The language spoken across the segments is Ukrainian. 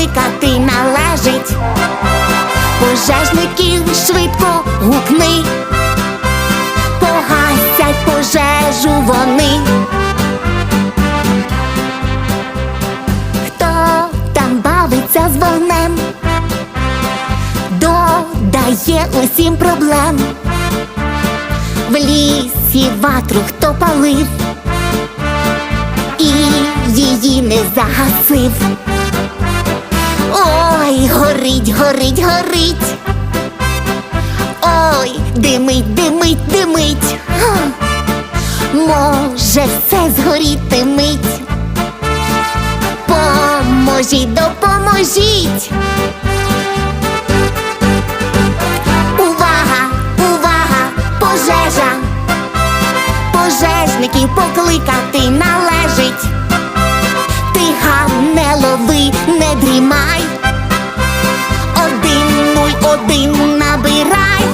Покликати належить. Пожежників швидко гукни. Погасять пожежу вони. Хто там бавиться з вогнем? Додає усім проблем. В лісі ватру хто палив і її не загасив. Горить, горить, горить. Ой, димить, димить, димить. Може все згоріти мить. Поможіть, допоможіть. Увага, увага, пожежа. Пожежників покликати належить. Ти гам не лови, не дрімай один набирай.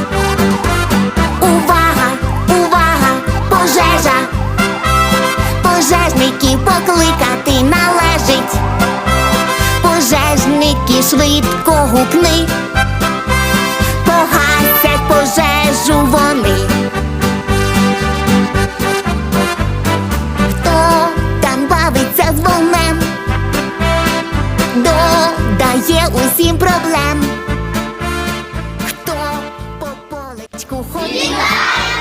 Увага, увага, пожежа, пожежників покликати належить. Пожежники швидко гукни, погасять пожежу вони. Хто там бавиться з вогнем? Усім. 给我来